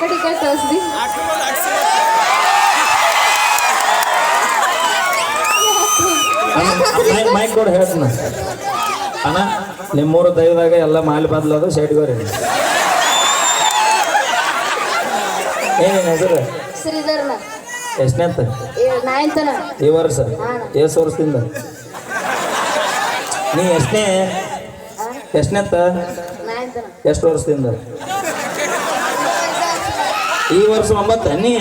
ಕಡೆ ಕಳಿಸ್ದಿ? ಮೈಕ್ ಕೊಡು ಹೇಳ್ತೀನಿ. ಅಣ್ಣ ನಿಮ್ಮೂರು ದೈವದಾಗ ಎಲ್ಲ ಮಾಲಿ ಬದಲದು ಸೈಡ್ಗೋರಿ ಏನೇನು ಹೆಸರು? ಶ್ರೀಧರ್ನ ಎಷ್ಟನೇಂತ? ನಾಯಂತನ. ಈ ವರ್ಷ? ಎಷ್ಟು ವರ್ಷದಿಂದ? ನೀ ಎಷ್ಟನೇ? ಎಷ್ಟನೇತ? ಎಷ್ಟು ವರ್ಷದಿಂದ? ಈ ವರ್ಷ ಒಂಬತ್ತು ನೀ?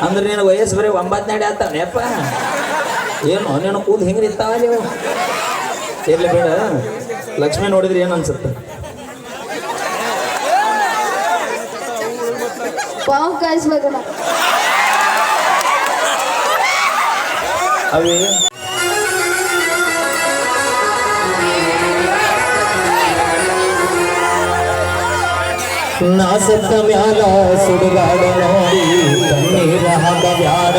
ಅಂದ್ರೆ ನೀನು ವಯಸ್ಸು ಬರೀ ಒಂಬತ್ತು ನಡೆ ಆತಾವನೆಪ್ಪ ಏನು ನೀನು ಕೂದ್ ಹೆಂಗ್ರಿ ಇರ್ತಾವ ನೀವು ಇರ್ಲಿ ಬೇಡ. ಲಕ್ಷ್ಮಿ ನೋಡಿದ್ರೆ ಏನು ಅನ್ಸುತ್ತೆ? ಪಾವು ಅವಿ? ನಾ ಸತ್ತ ಮ್ಯಾಲ ಸುಡುಗಾಡ ನೋಡಿ ಕಣ್ಣೀರ ಹಾಕಬ್ಯಾಡ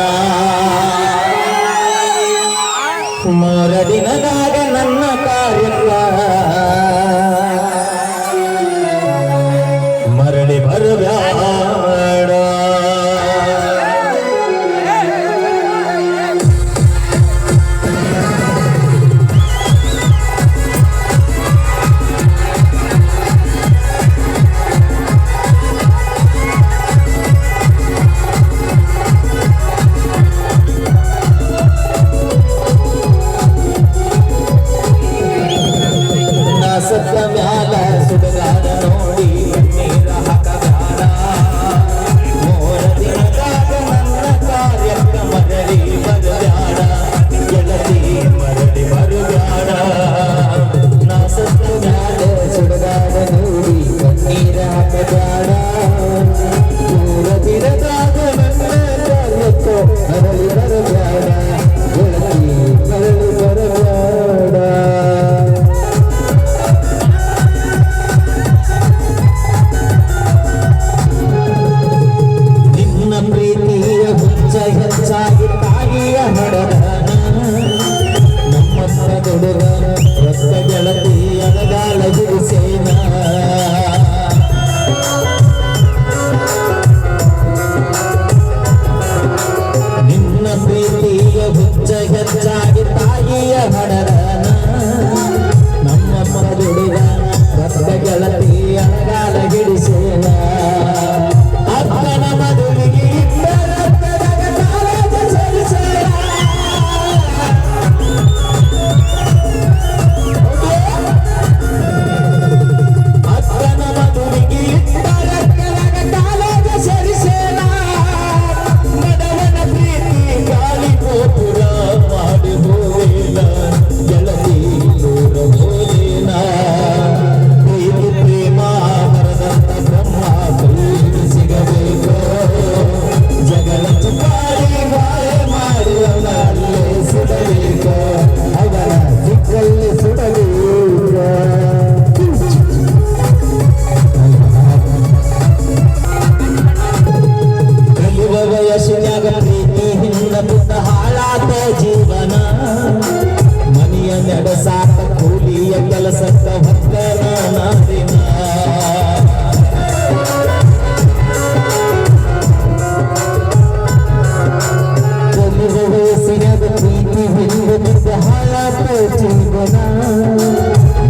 ಮೂರ ದಿನದಾಗ ನನ್ನ ಕಾರ್ಯಕ್ಕ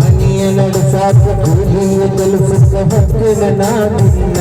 ಮನೆಯ ನಡೆಸಾಕ ಕೂಲಿಯ ಕೆಲಸಕ್ಕೆ ಹಕ್ಕನ ನಾನಿಲ್ಲ.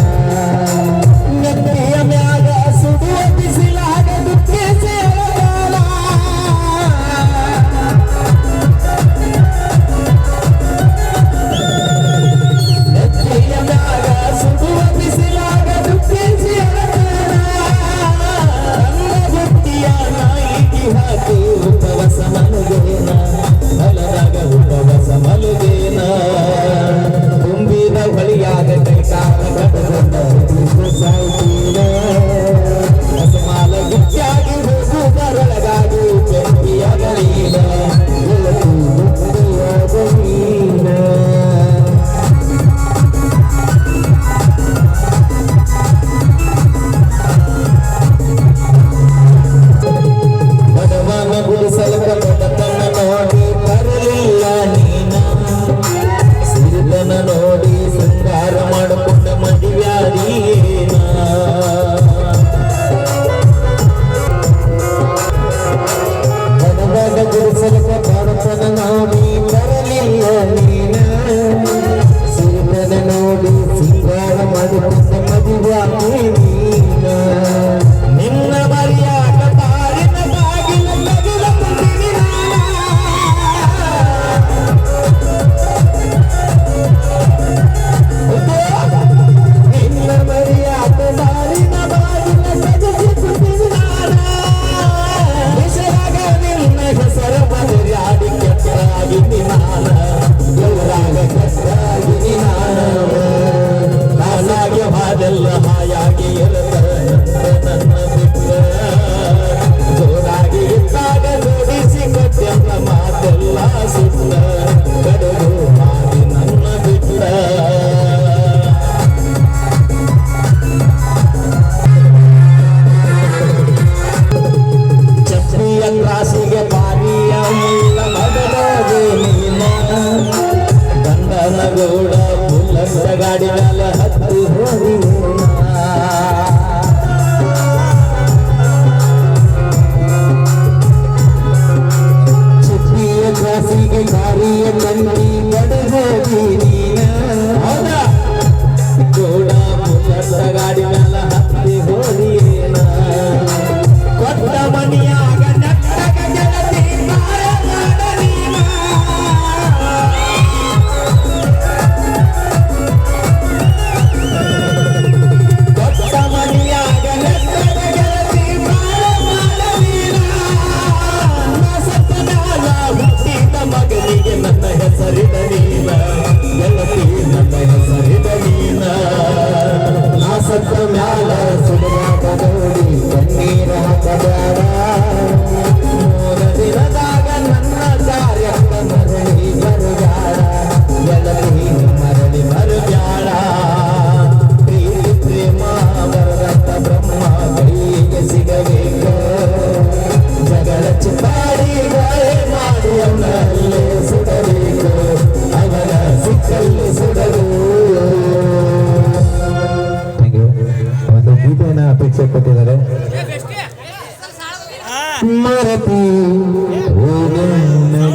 ಓ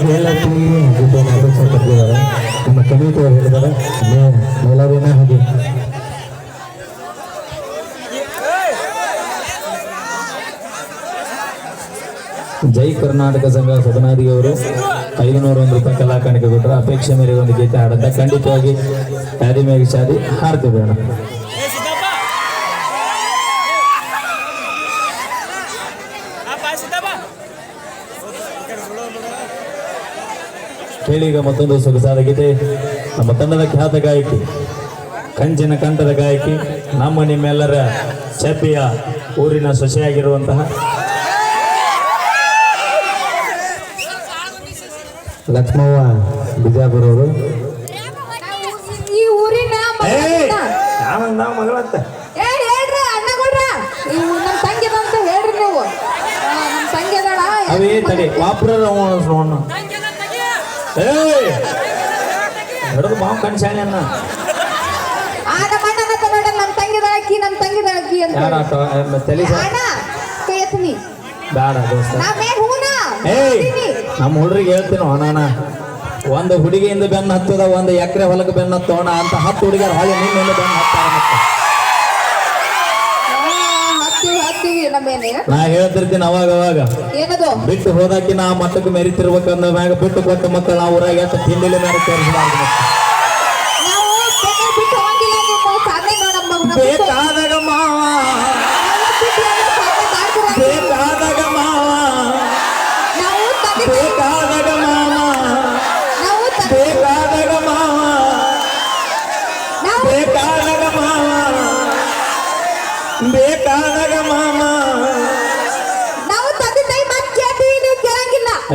ಗೆಳತಿ ಮೇಲವಿನ ಹಾಗೆ. ಜೈ ಕರ್ನಾಟಕ ಸಂಘ ಸದನಾದಿಯವರು ಐದುನೂರ ಒಂದು ರೂಪಾಯಿ ಕಲಾ ಕಾಣಿಕೆ ಕೊಟ್ಟರು ಅಪೇಕ್ಷೆ ಮೇರೆಗೆ ಒಂದು ಗೀತೆ ಹಾಡುತ್ತೆ ಖಂಡಿತವಾಗಿ ಶಾದಿ ಮೇಲೆ ಅಣ್ಣ ಕೇಳಿ ಈಗ ಮತ್ತೊಂದು ಸೊಗಸಾದ ಗೀತೆ. ನಮ್ಮ ತಂಡದ ಖ್ಯಾತ ಗಾಯಕಿ ಕಂಚಿನ ಕಂಠದ ಗಾಯಕಿ ನಮ್ಮ ನಿಮ್ಮೆಲ್ಲರ ಚಪ್ಪಿಯ ಊರಿನ ಸೊಸೆಯಾಗಿರುವಂತಹ ಲಕ್ಷ್ಮವ್ವ ಬಿಜಾಪುರ ಅವರು ಮಗಳಂತ. ಅವೇ ತಡಿ ವಾಪ್ರ ಹಿಡಿದು ಮಾವು ಕಣ್ಸಾನೆ ಅನ್ನ ಆ ನಮ್ಮ ಅಣ್ಣನ ನಮ್ಮ ನಮ್ಮ ತಂಗಿ ಅದಾಳಕ್ಕಿ ಅಂತ ಯಾರ ತಲೆ ಅಣ್ಣ ಬೇಡ ದೋಸ್ತ. ಏಯ್! ನಮ್ಮ ಹುಡುಗರಿಗೆ ಹೇಳ್ತೀನಿ ಅಣ್ಣ. ಒಂದು ಹುಡುಗಿಯಿಂದ ಬೆನ್ನ ಹತ್ತದ ಒಂದು ಎಕರೆ ಹೊಲಕ್ಕೆ ಬೆನ್ನ ಹತ್ತೋಣ ಅಂತ ಹತ್ತು ಹುಡುಗಿಯರು ಹಾಗೆ ನಿನ್ನೆ ಬೆನ್ನ ಹತ್ತಾರ ನಾ ಹೇಳ್ತಿರ್ತೀನಿ ಅವಾಗ ಅವಾಗ. ಏನದು? ಬಿಟ್ಟು ಹೋದಾಕಿ ನಾ ಮಟ್ಟಕ್ಕೆ ಮೆರಿತಿರ್ಬೇಕಂದ ಮ್ಯಾಗ ಬಿಟ್ಟು ಕೊಟ್ಟ ಮಕ್ಕಳು ನಾವು ಊರಾಗ ಎಷ್ಟು ತಿಂಡಿಲಿ ಮ್ಯಾಗ ತೋರಿಸಬಾರ್ದು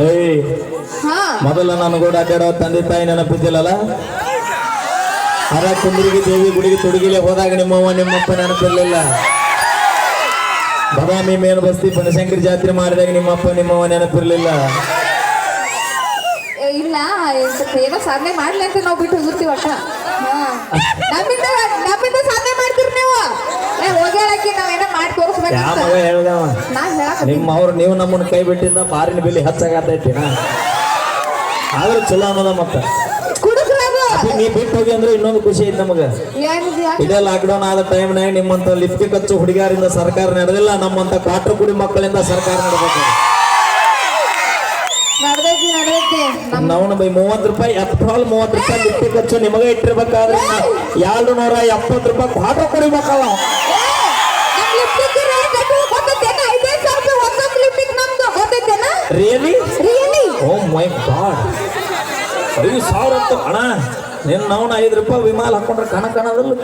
ಏಯ್. ಹಾ. ಮೊದಲು ನಾನು ಕೂಡ ಅಡ್ಡಾಡೋ ತಂದೆ ತಾಯಿ ನೆನಪಿದ್ದಿಲ್ಲಲ್ಲ? ಅರ ಕುಂದ್ರಿಗೆ ದೇವಿ ಗುಡಿಗೆ ತೊಡಗಿಲೆ ಹೋದಾಗ ನಿಮ್ಮವ್ವ ನಿಮ್ಮಪ್ಪ ನೆನಪಿರ್ಲಿಲ್ಲ. ಬದಾಮಿ ಮೇನು ಬಸ್ತಿ ಬನಶಂಕರಿ ಜಾತ್ರೆ ಮಾಡಿದಾಗ ನಿಮ್ಮಪ್ಪ ನಿಮ್ಮವ್ವ ನೆನಪಿರ್ಲಿಲ್ಲ. ಏ, ಇಲ್ಲ ಏನೋ ಸಾಧನೆ ಮಾಡ್ಲಿ ಅಂತ ನಾವು ಬಿಟ್ಟು ಹೋಗ್ತೀವಿ ಒಟ್ಟ ಹಾ. ನಮ್ಮಿಂದ ನಮ್ಮಿಂದ ಸಾಧನೆ ಮಾಡ್ತೀರಿ ನೀವು ಏ ಹೋಗ್ಯಾಳಕ್ಕೆ ನಾವೇನೋ ಮಾಡಿ ಯಾವ ಮಗ ಹೇಳ್ದವ ನಿಮ್ಮ ಅವ್ರು ನೀವು ನಮ್ಮನ್ನ ಕೈ ಬಿಟ್ಟಿಂದ ಮಾರಿನ ಬೆಲೆ ಹೆಚ್ಚಾಗತೈತಿ ಆದ್ರೆ ಚಲೋ ಅನ್ನೋದ ಮತ್ತ. ನೀ ಬಿಟ್ಟು ಹೋಗಿ ಅಂದ್ರೆ ಇನ್ನೊಂದು ಖುಷಿ ಐತಿ ನಮಗ. ಇದೇ ಲಾಕ್ಡೌನ್ ಆದ ಟೈಮ್ನಾಗ ನಿಮ್ಮಂತ ಲಿಫ್ಟಿ ಖರ್ಚು ಹುಡುಗಿಯರಿಂದ ಸರ್ಕಾರ ನಡೆದಿಲ್ಲ ನಮ್ಮಂತ ಕ್ವಾಟ್ರ್ ಕುಡಿ ಮಕ್ಕಳಿಂದ ಸರ್ಕಾರ ನಮ್ ನಾವು ಬೈ ಮೂವತ್ತು ರೂಪಾಯಿ ಎತ್ಪಾಲ್ ಮೂವತ್ತು ರೂಪಾಯಿ ಲಿಫ್ಟಿ ಖರ್ಚು ನಿಮಗೆ ಇಟ್ಟಿರ್ಬೇಕಾದ್ರೆ ಎರಡು ನೂರ ಎಪ್ಪತ್ತು ರೂಪಾಯಿ ಕ್ವಾಟ್ರ್ ಕುಡಿ ಮಕ್ಕಳು ನಾವು ಏ, ನಮ್ ಲಿಪ್ಟಿಕ್ ರೇಟ್ ಎಷ್ಟು ಗೊತ್ತೈತೇನ? ಐದೈದು ಸಾವಿರ ರೂಪಾಯಿ ಒಂದೊಂದು ಲಿಪ್ಟಿಕ್ ನಮ್ದು really Really? Oh my god ಐದು ಸಾವಿರ ಅಂತೂ ಅಣ್ಣ. ನಿನ್ನ ನಾವು ಐದು ರೂಪಾಯಿ ವಿಮಾಲ್ ಹಾಕೊಂಡ್ರೆ ಕಣ ಕಣದಲ್ಲೂ.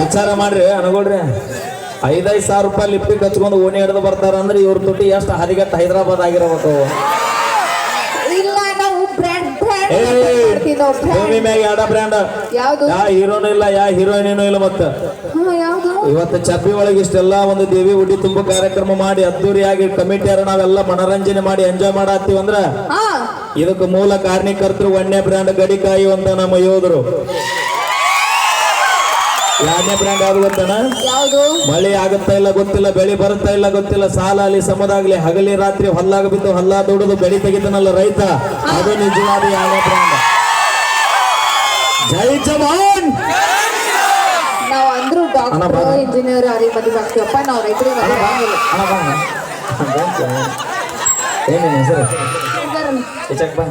ವಿಚಾರ ಮಾಡ್ರಿ ಅನ್ಕೊಳ್ರಿ ಐದೈದು ಸಾವಿರ ರೂಪಾಯಿ ಲಿಫ್ಟಿಗೆ ಹಚ್ಕೊಂಡು ಓಣಿ ಹಿಡಿದು ಬರ್ತಾರ ಅಂದ್ರೆ ಇವ್ರ ತುಟಿ ಎಷ್ಟು ಹದಿಗಟ್ಟು ಹೈದರಾಬಾದ್ ಆಗಿರ್ಬೇಕು ಭೂಮಿ ಮ್ಯಾಗ ಎರಡ ಬ್ರ್ಯಾಂಡ್ ಯಾ ಹೀರೋನು ಇಲ್ಲ ಯಾ ಹೀರೋಯಿನೂ ಇಲ್ಲ ಮತ್ತ. ಇವತ್ತು ಚಪ್ಪಿ ಒಳಗೆ ಇಷ್ಟೆಲ್ಲ ಒಂದು ದೇವಿ ಉಡಿ ತುಂಬ ಕಾರ್ಯಕ್ರಮ ಮಾಡಿ ಅದ್ದೂರಿಯಾಗಿ ಕಮಿಟಿಯಾರ ನಾವೆಲ್ಲ ಮನರಂಜನೆ ಮಾಡಿ ಎಂಜಾಯ್ ಮಾಡತ್ತೀವಿ ಅಂದ್ರ ಇದಕ್ಕೆ ಮೂಲ ಕಾರಣೀಕರ್ತರು ಒಣ್ಣೆ ಬ್ರ್ಯಾಂಡ್ ಗಡಿಕಾಯಿ ಅಂತ ನಮ್ಮ ಯೋಧರು. ಯಾರನೇ ಬ್ರ್ಯಾಂಡ್ ಯಾವ್ದು ಗೊತ್ತಾನ? ಮಳೆ ಆಗುತ್ತಾ ಇಲ್ಲ ಗೊತ್ತಿಲ್ಲ ಬೆಳೆ ಬರುತ್ತಾ ಇಲ್ಲ ಗೊತ್ತಿಲ್ಲ ಸಾಲ ಅಲ್ಲಿ ಸಮದಾಗ್ಲಿ ಹಗಲಿ ರಾತ್ರಿ ಹೊಲ್ಲಾಗ ಬಿದ್ದು ಹೊಲ್ಲ ದುಡಿದು ಬೆಳೆ ತೆಗಿತಾನಲ್ಲ ರೈತ? ಅದು ನಿಜವಾದ ಯಾರನೇ ಬ್ರ್ಯಾಂಡ್. ಜೈ ಜವಾನ್! ನಾವು ಅಂದ್ರು ಅಣ್ಣ, ಡಾಕ್ಟರ್ ಬಾ. ಇಂಜಿನಿಯರ್ ಅವ್ರಿಗೆ ಮದುವೆ ಆಗ್ತೀವಪ್ಪ ನಾವು ರೈತರಿಗೆ ಅಣ್ಣ ಮದುವೆ ಬಾ. ಆಗಂಗಿಲ್ಲ ಅಣ್ಣ ಬಾ ಅಣ್ಣ. ಬಂತು. ಏನೇನು ಹೆಸರು ಇದನ್ನ ಹೆಚ್ಚಕ್ ಬಾ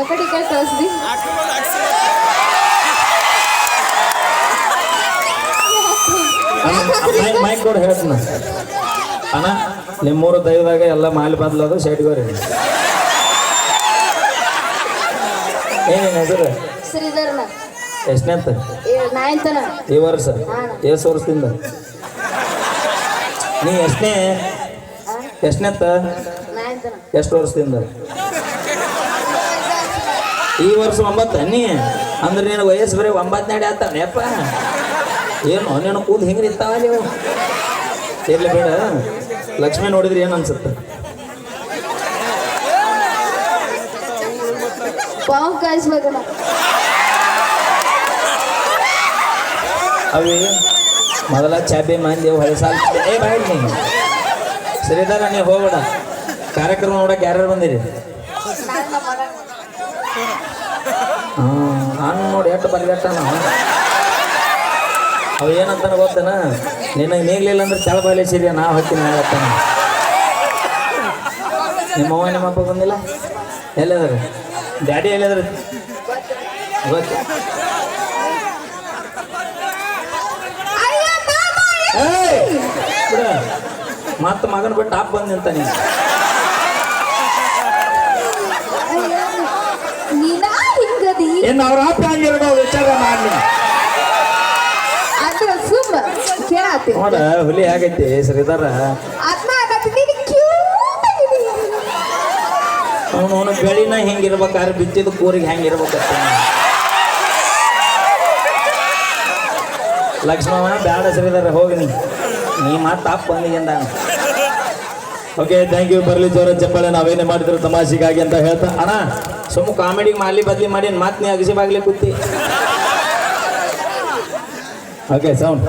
ಎಕಡೆ ಕೈ ಕಳಿಸ್ದಿ ಮೈಕ್ ಮೈಕ್ ಕೊಡು ಹೇಳ್ತೀನಿ ಅಣ್ಣ ನಿಮ್ಮೂರು ದೈವದಾಗ ಎಲ್ಲ ಮಾಲಿ ಬದಲದು ಶೇಟ್ಗೋರಿ ಏನೇನು ಹೆಸರು? ಶ್ರೀಧರ್ನ. ಎಷ್ಟನೇ ಅಂತ? ನಾಯಂತನ. ಈ ವರ್ಷ? ಎಷ್ಟು ವರ್ಷದಿಂದ? ನೀ ಎಷ್ಟನೇ? ನಾಯಂತನ. ಎಷ್ಟು ವರ್ಷದಿಂದ? ಈ ವರ್ಷ ಒಂಬತ್ತ ನೀ? ಅಂದ್ರೆ ನೀನು ವಯಸ್ಸು ಬರೀ ಒಂಬತ್ತನೇಡಿ ಆತಾವನೇಪ್ಪ ಏನು ನೀನು ಕೂದ್ ಹಿಂಗೆ ನಿಂತಾವ ನೀವು ಇರ್ಲಿ ಬೇಡ. ಲಕ್ಷ್ಮಿ ನೋಡಿದ್ರೆ ಏನು ಅನ್ಸುತ್ತೆ? ಪಾವು ಕಾಯಿಸ್ಬೇಕಲ್ಲ ಅವಿ, ಮೊದಲ ಚಾಬಿ ಮಂದಿ ಹೊಳೆ ಏ, ಬಾಯ್ ಸರಿದಾರ ನೀವು ಹೋಗ್ಬೇಡ. ಕಾರ್ಯಕ್ರಮ ನೋಡಕ್ಕೆ ಯಾರ್ಯಾರು ಬಂದಿರಿ? ನಾನು ನೋಡಿ ಎಷ್ಟು ಬರ್ಗಟ್ಟ ಅವು ಏನಂತಾನ ಗೊತ್ತನ? ನಿನಗೆ ನೀಗ್ಲಿಲ್ಲ ಅಂದ್ರೆ ಚಳ ಬಾಲಿ ಸಿರಿಯ ನಾ ಹೊಕ್ಕಿನ ನಿಮ್ಮ ನಿಮ್ಮಪ್ಪ ಬಂದಿಲ್ಲ? ಎಲ್ಲದಾರ? ಡ್ಯಾಡಿ ಹೇಳಿದ್ರೆ ಗೊತ್ತು. ಮತ್ತೆ ಮಗನ ಬಿಟ್ಟು ಆಪ್ ಬಂದ ನಿಂತ ನೀನು. ಅವ್ರ ಆಪ್ ಹಂಗಿರೋ ವಿಚಾರ ಮಾಡಿ ಹುಲಿ ಆಗೈತಿ ಶ್ರೀಧರ. ಅವನು ಅವನು ಬೆಳಿನ ಹೆಂಗಿರ್ಬೇಕಾದ್ರೆ ಬಿತ್ತಿದ ಕೂರಿಗೆ ಹೆಂಗಿರ್ಬೇಕು ಲಕ್ಷ್ಮಣ, ಬ್ಯಾಡ ಸರಿದಾರೆ, ಹೋಗಿ ನೀ. ನೀ ಮಾತು ತಾಪ್ ಬಂದಿಗೆಂದ ಓಕೆ ಥ್ಯಾಂಕ್ ಯು ಬರಲಿ ಜೋರ ಚಪ್ಪಾಳೆ, ನಾವೇನೇ ಮಾಡಿದ್ರು ತಮಾಷೆಗಾಗಿ ಅಂತ ಹೇಳ್ತಾ. ಅಣ್ಣ ಸುಮ್ಮ ಕಾಮಿಡಿಗೆ ಮಾಲಿ ಬದ್ಲಿ ಮಾಡಿ ಮಾತು ನೀ ಅಗಸಿ ಬಾಗ್ಲಿ ಕೂತಿ. Okay sound